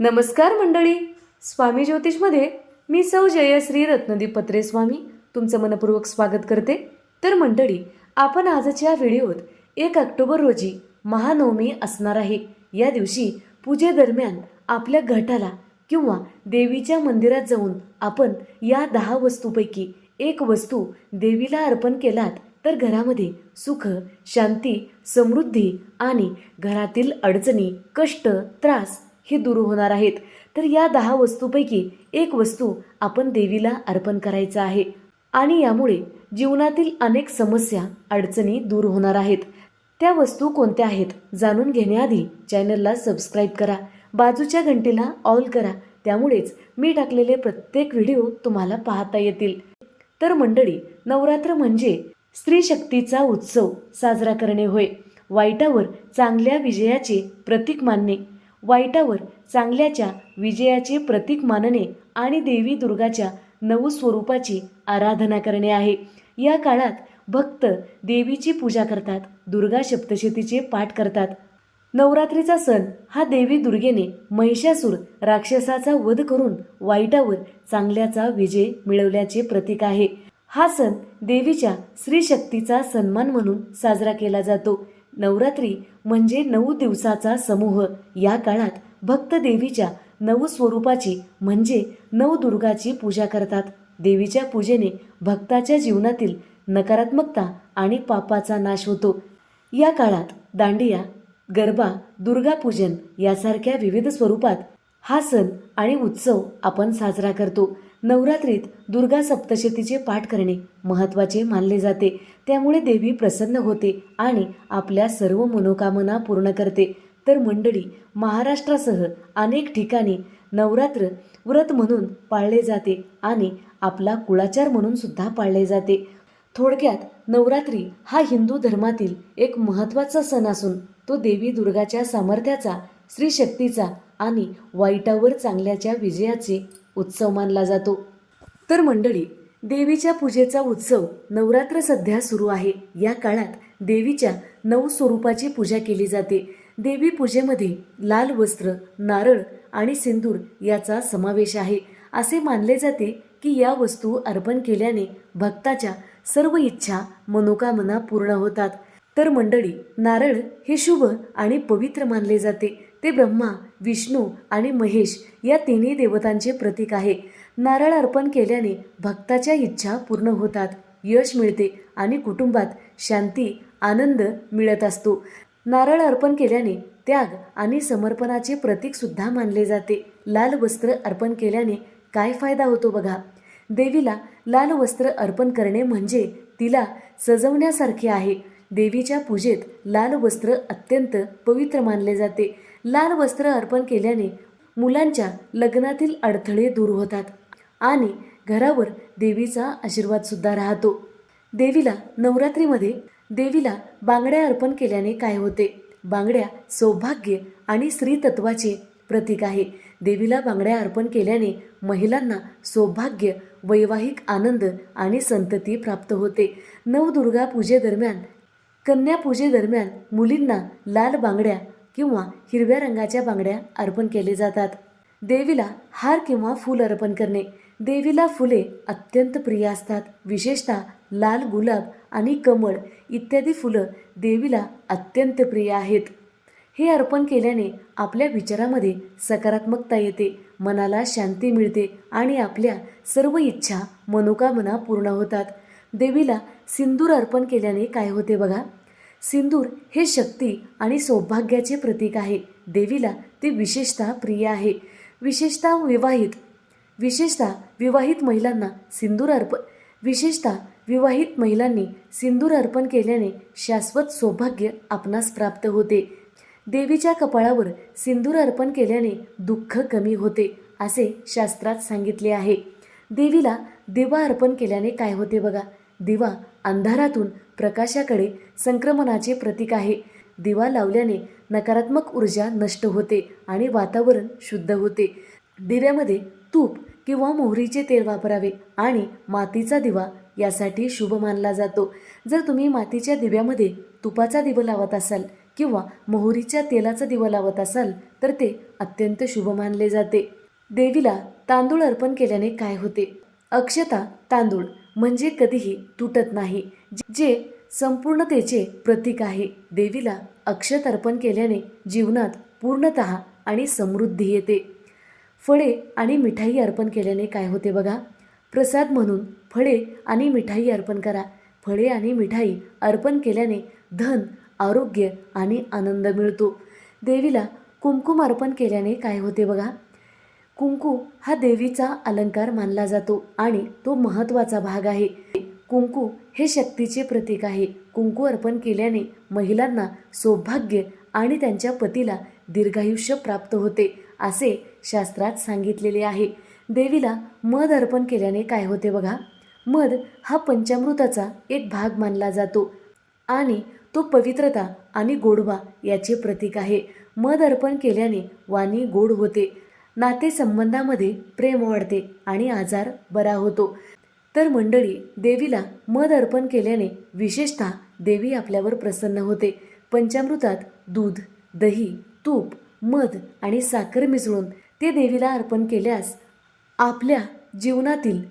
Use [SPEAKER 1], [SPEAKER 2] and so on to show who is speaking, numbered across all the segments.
[SPEAKER 1] नमस्कार मंडळी. स्वामी ज्योतिषमध्ये मी सौ जयश्री रत्नदीप पत्रे स्वामी तुमचं मनपूर्वक स्वागत करते. तर मंडळी आपण आजच्या व्हिडिओत एक ऑक्टोबर रोजी महानवमी असणार आहे. या दिवशी पूजेदरम्यान आपल्या घटाला किंवा देवीच्या मंदिरात जाऊन आपण या दहा वस्तूपैकी एक वस्तू देवीला अर्पण केलात तर घरामध्ये सुख शांती समृद्धी आणि घरातील अडचणी कष्ट त्रास हे दूर होणार आहेत. तर या दहा वस्तूपैकी एक वस्तू आपण देवीला अर्पण करायचं आहे. आणि यामुळे जीवनातील अनेक समस्या अडचणी दूर होणार आहेत. त्या वस्तू कोणत्या आहेत जाणून घेण्याआधी चॅनलला सबस्क्राईब करा. बाजूच्या घंटीला ऑल करा. त्यामुळेच मी टाकलेले प्रत्येक व्हिडिओ तुम्हाला पाहता येतील. तर मंडळी नवरात्र म्हणजे स्त्री शक्तीचा उत्सव साजरा करणे होय. वाईटावर चांगल्या विजयाचे प्रतीक मानणे. वाईटावर चांगल्याच्या विजयाचे प्रतीक मानणे आणि देवी दुर्गाच्या नवस्वरूपाची आराधना करणे आहे. या काळात भक्त देवीची पूजा करतात दुर्गा सप्तशतीचे पाठ करतात. नवरात्रीचा सण हा देवी दुर्गेने महिषासूर राक्षसाचा वध करून वाईटावर चांगल्याचा विजय मिळवल्याचे प्रतीक आहे. हा सण देवीच्या स्त्रीशक्तीचा सन्मान म्हणून साजरा केला जातो. नवरात्री म्हणजे नऊ दिवसाचा समूह. या काळात भक्त देवीच्या नऊ स्वरूपाची म्हणजे नवदुर्गाची पूजा करतात. देवीच्या पूजेने भक्ताच्या जीवनातील नकारात्मकता आणि पापाचा नाश होतो. या काळात दांडिया गरबा दुर्गापूजन यासारख्या विविध स्वरूपात हा सण आणि उत्सव आपण साजरा करतो. नवरात्रीत दुर्गा सप्तशतीचे पाठ करणे महत्त्वाचे मानले जाते. त्यामुळे देवी प्रसन्न होते आणि आपल्या सर्व मनोकामना पूर्ण करते. तर मंडळी महाराष्ट्रासह अनेक ठिकाणी नवरात्र व्रत म्हणून पाळले जाते आणि आपला कुळाचार म्हणून सुद्धा पाळले जाते. थोडक्यात नवरात्री हा हिंदू धर्मातील एक महत्त्वाचा सण असून तो देवी दुर्गाच्या सामर्थ्याचा स्त्रीशक्तीचा आणि वाईटावर चांगल्याच्या विजयाचे उत्सव मानला जातो. तर मंडळी देवीच्या पूजेचा उत्सव नवरात्र सध्या सुरू आहे. या काळात देवीच्या नऊ स्वरूपाची पूजा केली जाते. देवी पूजेमध्ये लाल वस्त्र नारळ आणि सिंदूर याचा समावेश आहे. असे मानले जाते की या वस्तू अर्पण केल्याने भक्ताच्या सर्व इच्छा मनोकामना पूर्ण होतात. तर मंडळी नारळ हे शुभ आणि पवित्र मानले जाते. ते ब्रह्मा विष्णू आणि महेश या तिन्ही देवतांचे प्रतीक आहे. नारळ अर्पण केल्याने भक्ताच्या इच्छा पूर्ण होतात. यश मिळते आणि कुटुंबात शांती आनंद मिळत असतो. नारळ अर्पण केल्याने त्याग आणि समर्पणाचे प्रतीक सुद्धा मानले जाते. लाल वस्त्र अर्पण केल्याने काय फायदा होतो बघा? देवीला लाल वस्त्र अर्पण करणे म्हणजे तिला सजवण्यासारखे आहे. देवीच्या पूजेत लाल वस्त्र अत्यंत पवित्र मानले जाते. लाल वस्त्र अर्पण केल्याने मुलांच्या लग्नातील अडथळे दूर होतात आणि घरावर देवीचा आशीर्वाद सुद्धा राहतो. देवीला नवरात्रीमध्ये देवीला बांगड्या अर्पण केल्याने काय होते? बांगड्या सौभाग्य आणि स्त्रीतत्वाचे प्रतीक आहे. देवीला बांगड्या अर्पण केल्याने महिलांना सौभाग्य वैवाहिक आनंद आणि संतती प्राप्त होते. नवदुर्गा पूजेदरम्यान कन्यापूजेदरम्यान मुलींना लाल बांगड्या किंवा हिरव्या रंगाच्या बांगड्या अर्पण केले जातात. देवीला हार किंवा फूल अर्पण करणे. देवीला फुले अत्यंत प्रिय असतात. विशेषतः लाल गुलाब आणि कमळ इत्यादी फुलं देवीला अत्यंत प्रिय आहेत. हे अर्पण केल्याने आपल्या विचारामध्ये सकारात्मकता येते. मनाला शांती मिळते आणि आपल्या सर्व इच्छा मनोकामना पूर्ण होतात. देवीला सिंदूर अर्पण केल्याने काय होते बघा? सिंदूर हे शक्ती आणि सौभाग्याचे प्रतीक आहे. देवीला ते विशेषतः प्रिय आहे. विशेषतः विवाहित. विशेषतः विवाहित महिलांना सिंदूर अर्पण विशेषतः विवाहित महिलांनी सिंदूर अर्पण केल्याने शाश्वत सौभाग्य आपणास प्राप्त होते. देवीच्या कपाळावर सिंदूर अर्पण केल्याने दुःख कमी होते असे शास्त्रात सांगितले आहे. देवीला दिवा अर्पण केल्याने काय होते बघा? दिवा अंधारातून प्रकाशाकडे संक्रमणाचे प्रतीक आहे. दिवा लावल्याने नकारात्मक ऊर्जा नष्ट होते आणि वातावरण शुद्ध होते. दिव्यामध्ये तूप किंवा मोहरीचे तेल वापरावे आणि मातीचा दिवा यासाठी शुभ मानला जातो. जर तुम्ही मातीच्या दिव्यामध्ये तुपाचा दिवा लावत असाल किंवा मोहरीच्या तेलाचा दिवा लावत असाल तर ते अत्यंत शुभ मानले जाते. देवीला तांदूळ अर्पण केल्याने काय होते? अक्षता तांदूळ. म्हणजे कधीही तुटत नाही जे संपूर्णतेचे प्रतीक आहे. देवीला अक्षत अर्पण केल्याने जीवनात पूर्णत आणि समृद्धी येते. फळे आणि मिठाई अर्पण केल्याने काय होते बघा? प्रसाद म्हणून फळे आणि मिठाई अर्पण करा. फळे आणि मिठाई अर्पण केल्याने धन आरोग्य आणि आनंद मिळतो. देवीला कुमकुम अर्पण केल्याने काय होते बघा? कुंकू हा देवीचा अलंकार मानला जातो आणि तो महत्त्वाचा भाग आहे. कुंकू हे शक्तीचे प्रतीक आहे. कुंकू अर्पण केल्याने महिलांना सौभाग्य आणि त्यांच्या पतीला दीर्घायुष्य प्राप्त होते असे शास्त्रात सांगितलेले आहे. देवीला मध अर्पण केल्याने काय होते बघा? मध हा पंचामृताचा एक भाग मानला जातो आणि तो पवित्रता आणि गोडवा याचे प्रतीक आहे. मध अर्पण केल्याने वाणी गोड होते. नातेसंबंधामध्ये प्रेम वाढते आणि आजार बरा होतो. तर मंडळी देवीला मध अर्पण केल्याने विशेषतः देवी आपल्यावर प्रसन्न होते. पंचामृतात दूध दही तूप मध आणि साखर मिसळून ते देवीला अर्पण केल्यास आपल्या जीवनातील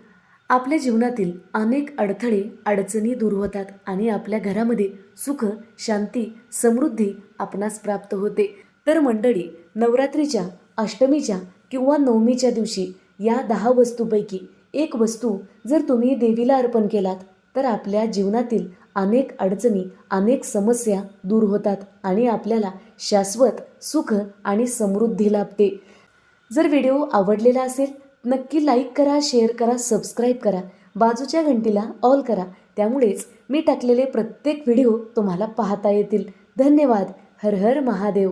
[SPEAKER 1] आपल्या जीवनातील अनेक अडथळे अडचणी दूर होतात आणि आपल्या घरामध्ये सुख शांती समृद्धी आपणास प्राप्त होते. तर मंडळी नवरात्रीच्या अष्टमीच्या किंवा नवमीच्या दिवशी या दहा वस्तूपैकी एक वस्तू जर तुम्ही देवीला अर्पण केलात तर आपल्या जीवनातील अनेक अडचणी अनेक समस्या दूर होतात आणि आपल्याला शाश्वत सुख आणि समृद्धी लाभते. जर व्हिडिओ आवडलेला असेल नक्की लाईक करा शेअर करा सबस्क्राईब करा बाजूच्या घंटीला ऑल करा त्यामुळेच मी टाकलेले प्रत्येक व्हिडिओ तुम्हाला पाहता येतील. धन्यवाद. हर हर महादेव.